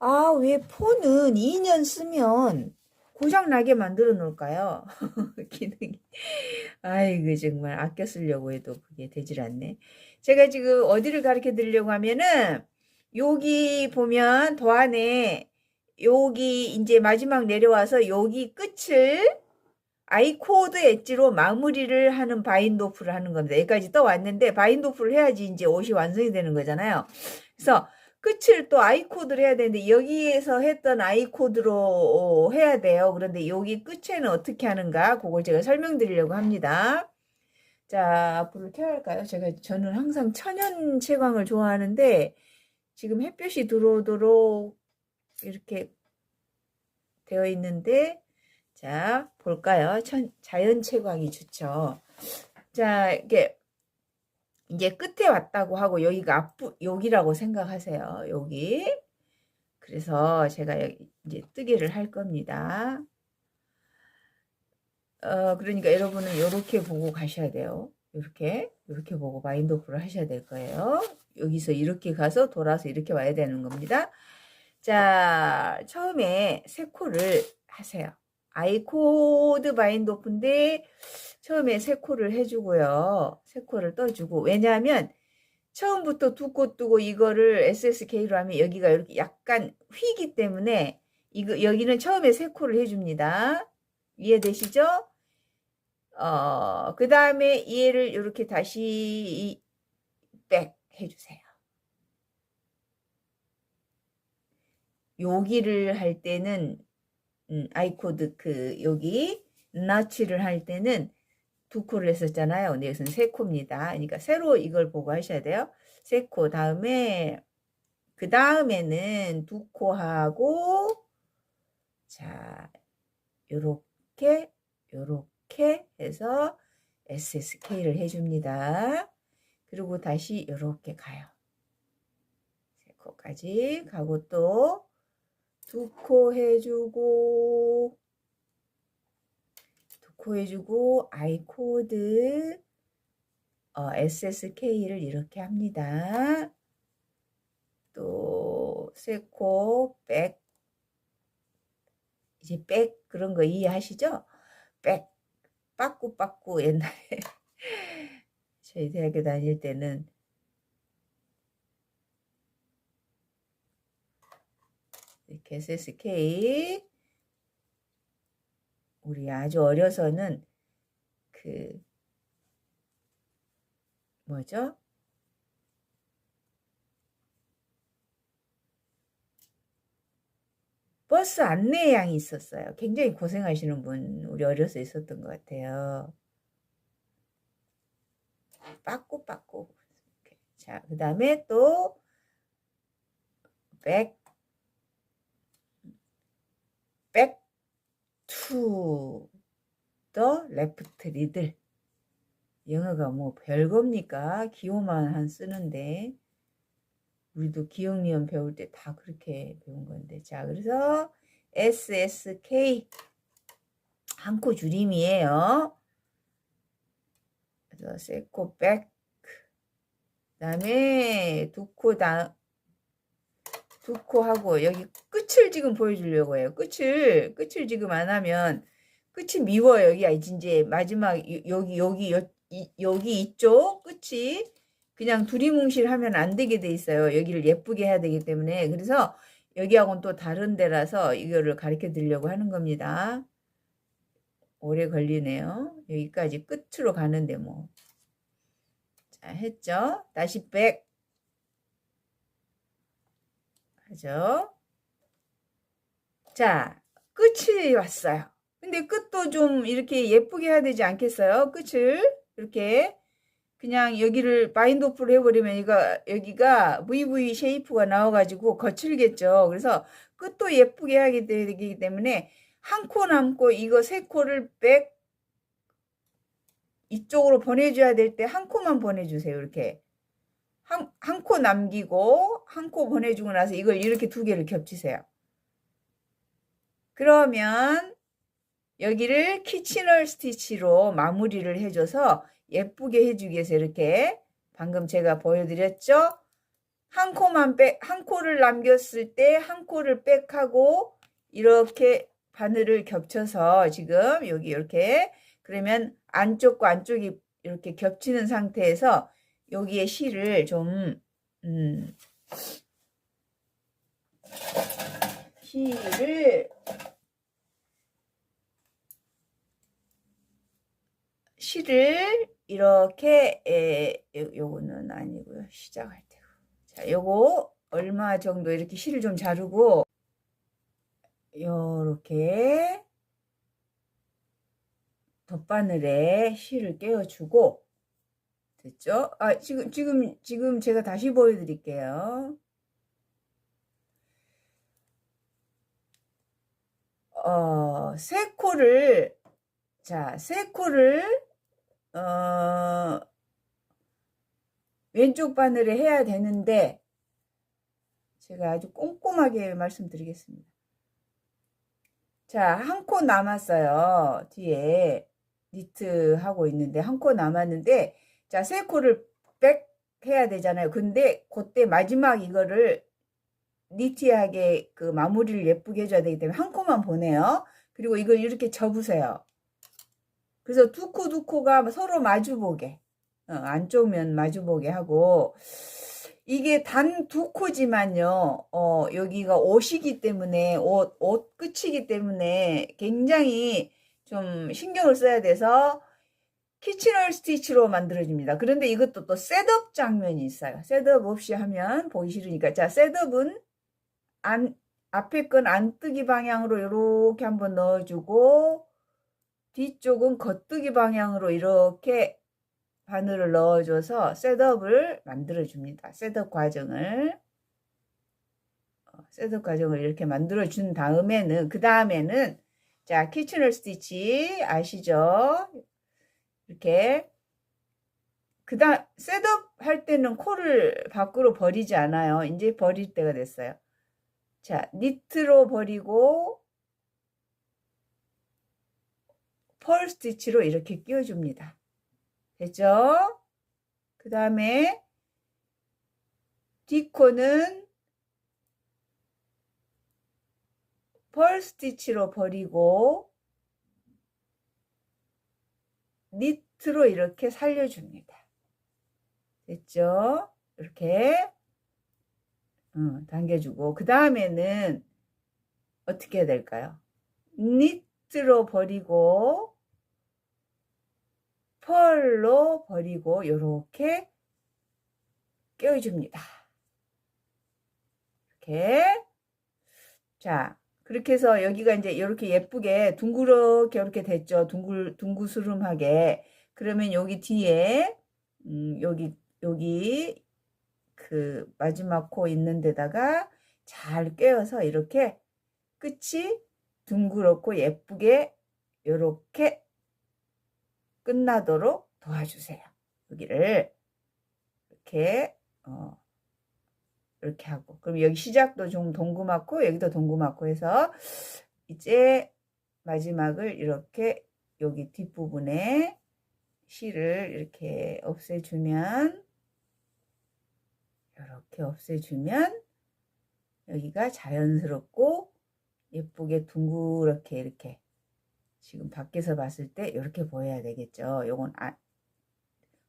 아, 왜 폰은 2년 쓰면 고장나게 만들어 놓을까요? 기능이. 아이고, 정말 아껴 쓰려고 해도 그게 되질 않네. 제가 지금 어디를 가르쳐 드리려고 하면은, 여기 보면 도안에 여기 이제 마지막 내려와서 여기 끝을 아이코드 엣지로 마무리를 하는 바인도프를 하는 겁니다. 여기까지 떠왔는데 바인도프를 해야지 이제 옷이 완성이 되는 거잖아요. 그래서 끝을 또 아이코드를 해야 되는데 여기에서 했던 아이코드로 해야 돼요. 그런데 여기 끝에는 어떻게 하는가 그걸 제가 설명드리려고 합니다. 자, 앞으로 켜야 할까요? 제가 저는 항상 천연 채광을 좋아하는데 지금 햇볕이 들어오도록 이렇게 되어 있는데 자, 볼까요? 천, 자연 채광이 좋죠. 자, 이게 이제 끝에 왔다고 하고 여기가 앞부 여기라고 생각하세요. 여기. 그래서 제가 여기 이제 뜨개를 할 겁니다. 어, 그러니까 여러분은 이렇게 보고 가셔야 돼요. 이렇게 이렇게 보고 마인드오프를 하셔야 될 거예요. 여기서 이렇게 가서 돌아서 이렇게 와야 되는 겁니다. 자, 처음에 세 코를 하세요. 아이코드 바인드오프인데 처음에 세 코를 해주고요. 세 코를 떠주고 왜냐하면 처음부터 두 코 뜨고 이거를 SSK로 하면 여기가 이렇게 약간 휘기 때문에 이거 여기는 처음에 세 코를 해줍니다. 이해되시죠? 어, 그 다음에 얘를 이렇게 다시 백 해주세요. 여기를 할 때는 음, 아이코드 그 여기 나치를 할 때는 두 코를 했었잖아요. 근데 여기서는 세 코입니다. 그러니까 새로 이걸 보고 하셔야 돼요. 세 코 다음에 그 다음에는 두 코 하고 자 요렇게 요렇게 해서 SSK를 해줍니다. 그리고 다시 요렇게 가요. 세 코까지 가고 또 두 코 해주고 두코 해주고 아이코드 어, SSK를 이렇게 합니다. 또 세코 백 이제 백 그런 거 이해하시죠? 백 빠꾸 빠꾸 옛날에 저희 대학교 다닐 때는 이렇게 SSK 우리 아주 어려서는 그 뭐죠? 버스 안내양이 있었어요. 굉장히 고생하시는 분 우리 어려서 있었던 것 같아요. 빠꾸 빠꾸. 자, 그 다음에 또 백, 백 투, 더 레프트 리들. 영어가 뭐 별겁니까? 기호만 한 쓰는데. 우리도 기억리언 배울 때 다 그렇게 배운 건데. 자, 그래서 SSK 한코 줄임이에요. 그래서 세코 백. 그다음에 두코 다, 두코 하고 여기 끝을 지금 보여주려고 해요. 끝을 끝을 지금 안 하면 끝이 미워요. 여기 이제 마지막 여기 여기 여기 이쪽 끝이 그냥 두리뭉실 하면 안 되게 돼 있어요. 여기를 예쁘게 해야 되기 때문에. 그래서 여기하고는 또 다른 데라서 이거를 가르쳐 드리려고 하는 겁니다. 오래 걸리네요. 여기까지 끝으로 가는데 뭐. 자, 했죠? 다시 백. 하죠? 자, 끝이 왔어요. 근데 끝도 좀 이렇게 예쁘게 해야 되지 않겠어요? 끝을 이렇게 그냥 여기를 바인드오프를 해버리면 이거 여기가 VV 쉐이프가 나와가지고 거칠겠죠. 그래서 끝도 예쁘게 하게 되기 때문에 한 코 남고 이거 세 코를 백 이쪽으로 보내줘야 될 때 한 코만 보내주세요. 이렇게 한 한 코 남기고 한 코 보내주고 나서 이걸 이렇게 두 개를 겹치세요. 그러면 여기를 키치널 스티치로 마무리를 해줘서 예쁘게 해주기 위해서 이렇게 방금 제가 보여드렸죠? 한 코만 백, 한 코를 남겼을 때 한 코를 백하고 이렇게 바늘을 겹쳐서 지금 여기 이렇게 그러면 안쪽과 안쪽이 이렇게 겹치는 상태에서 여기에 실을 좀 음, 실을 실을 이렇게 에, 요, 요거는 아니고요. 시작할 때고 자 요거 얼마 정도 이렇게 실을 좀 자르고 요렇게 덧바늘에 실을 깨워주고 됐죠? 아 지금 지금 지금 제가 다시 보여드릴게요. 어, 세 코를 자, 세 코를 어, 왼쪽 바늘에 해야 되는데 제가 아주 꼼꼼하게 말씀드리겠습니다. 자, 한 코 남았어요. 뒤에 니트 하고 있는데 한 코 남았는데 자, 세 코를 백 해야 되잖아요. 근데 그때 마지막 이거를 니트하게 그 마무리를 예쁘게 해줘야 되기 때문에 한 코만 보내요. 그리고 이걸 이렇게 접으세요. 그래서 두 코 두 코가 서로 마주보게 어, 안쪽 면 마주보게 하고 이게 단 두 코지만요. 어, 여기가 옷이기 때문에 옷, 옷 끝이기 때문에 굉장히 좀 신경을 써야 돼서 키치널 스티치로 만들어집니다. 그런데 이것도 또 셋업 장면이 있어요. 셋업 없이 하면 보기 싫으니까. 자, 셋업은 안, 앞에 건 안뜨기 방향으로 이렇게 한번 넣어주고, 뒤쪽은 겉뜨기 방향으로 이렇게 바늘을 넣어줘서 셋업을 만들어줍니다. 셋업 과정을. 어, 셋업 과정을 이렇게 만들어준 다음에는, 그 다음에는, 자, 키치널 스티치 아시죠? 이렇게 그다음 셋업 할 때는 코를 밖으로 버리지 않아요. 이제 버릴 때가 됐어요. 자, 니트로 버리고 펄 스티치로 이렇게 끼워줍니다. 됐죠? 그 다음에 뒷코는 펄 스티치로 버리고 니트로 이렇게 살려줍니다. 됐죠? 이렇게 어, 당겨주고 그 다음에는 어떻게 해야 될까요? 니트로 버리고 펄로 버리고 이렇게 껴줍니다. 이렇게 자 그렇게 해서 여기가 이제 이렇게 예쁘게 둥그렇게 이렇게 됐죠. 둥글 둥구스름하게. 그러면 여기 뒤에 음, 여기 여기 그 마지막 코 있는 데다가 잘 꿰어서 이렇게 끝이 둥그렇고 예쁘게 이렇게 끝나도록 도와주세요. 여기를 이렇게 어, 이렇게 하고 그럼 여기 시작도 좀 동그맣고 여기도 동그맣고 해서 이제 마지막을 이렇게 여기 뒷부분에 실을 이렇게 없애주면 이렇게 없애주면 여기가 자연스럽고 예쁘게 둥그렇게 이렇게 지금 밖에서 봤을 때 이렇게 보여야 되겠죠. 요건 아,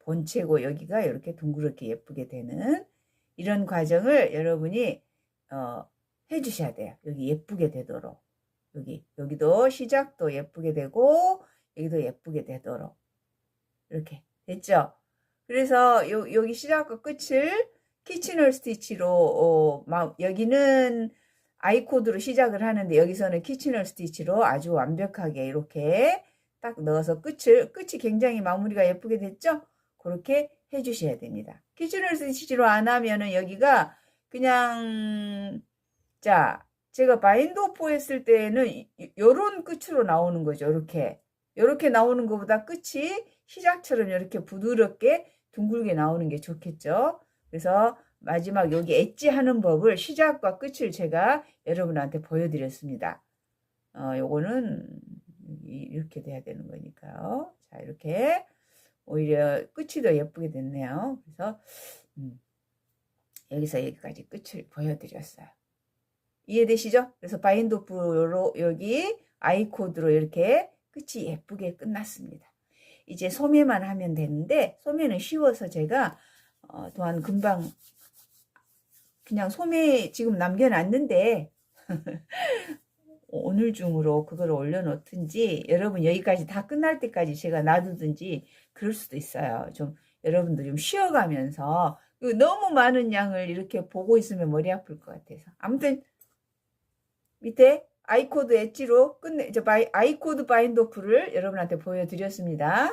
본체고 여기가 이렇게 둥그렇게 예쁘게 되는 이런 과정을 여러분이 어, 해주셔야 돼요. 여기 예쁘게 되도록. 여기 여기도 시작도 예쁘게 되고 여기도 예쁘게 되도록 이렇게 됐죠. 그래서 요, 여기 시작과 끝을 키치널 스티치로 어, 막 여기는 아이코드로 시작을 하는데 여기서는 키치널 스티치로 아주 완벽하게 이렇게 딱 넣어서 끝을 끝이 굉장히 마무리가 예쁘게 됐죠. 그렇게 해주셔야 됩니다. 키치널 스티치로 안 하면은 여기가 그냥 자 제가 바인드 오프 했을 때는 요런 끝으로 나오는 거죠. 이렇게 이렇게 나오는 것보다 끝이 시작처럼 이렇게 부드럽게 둥글게 나오는 게 좋겠죠. 그래서 마지막 여기 엣지 하는 법을 시작과 끝을 제가 여러분한테 보여드렸습니다. 어, 요거는 이렇게 돼야 되는 거니까요. 자, 이렇게 오히려 끝이 더 예쁘게 됐네요. 그래서 음, 여기서 여기까지 끝을 보여드렸어요. 이해되시죠? 그래서 바인도프로 여기 아이코드로 이렇게 끝이 예쁘게 끝났습니다. 이제 소매만 하면 되는데 소매는 쉬워서 제가 어, 또한 금방 그냥 소매 지금 남겨놨는데 오늘 중으로 그걸 올려놓든지 여러분 여기까지 다 끝날 때까지 제가 놔두든지 그럴 수도 있어요. 좀 여러분들 좀 쉬어가면서 그 너무 많은 양을 이렇게 보고 있으면 머리 아플 것 같아서 아무튼 밑에 아이코드 엣지로 끝내 저 바이, 아이코드 바인더프를 여러분한테 보여드렸습니다.